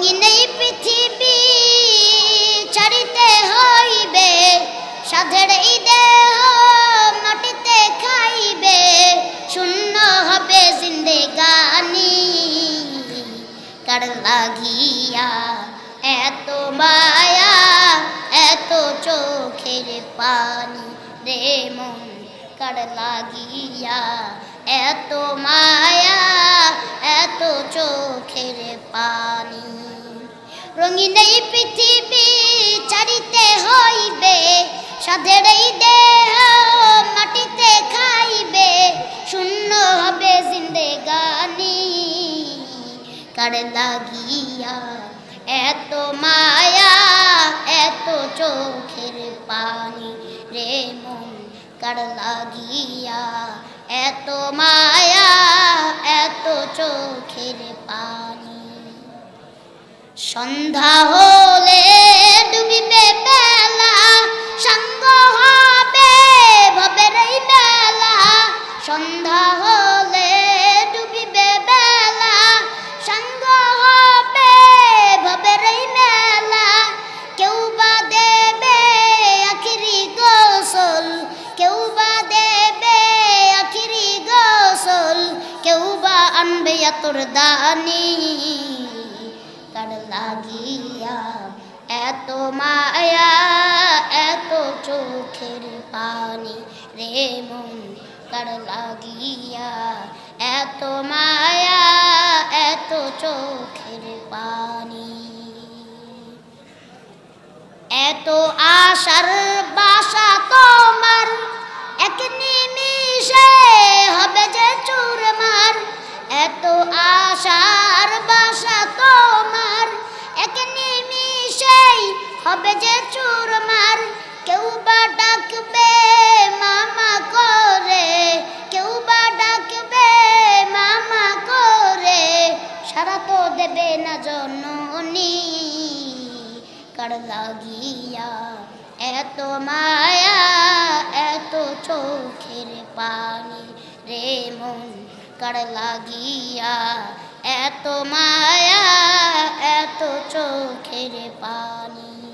রঙিন এই পৃথিবী ছাড়িতে হইবে সাধের এই দেহ মাটিতে খাইবে, শূন্য হবে জিন্দেগানি। কার লাগিয়া এত মায়া, এত চোখের পানি রে মন কার লাগিয়া এত মায়া, এত চোখের পানি। রঙিন এই পৃথিবী চারিতে হইবে, সাধের এই দেহ মাটিতে খাইবে, শূন্য হবে জিন্দেগানি। কার লাগিয়া এত মায়া, এত চোখের পানি রে মন, কার লাগিয়া এত মায়া এত চোখের পানি। সন্ধ্যা হলে আতর দানি কার লাগিয়া এত মায়া, এত চোখের পানি রে মন কার লাগিয়া এত মায়া, এত চোখের পানি। এত আশার হবে যে চুরমার কেউ বা ডাকবে, মামা করে। কেউ বা ডাকবে, মামা করে। সারা তো দেবে না জননী, কার লাগিয়া এত মায়া, এত চোখের পানি রে মন, কার লাগিয়া এত মায়া, এত চোখের পানি।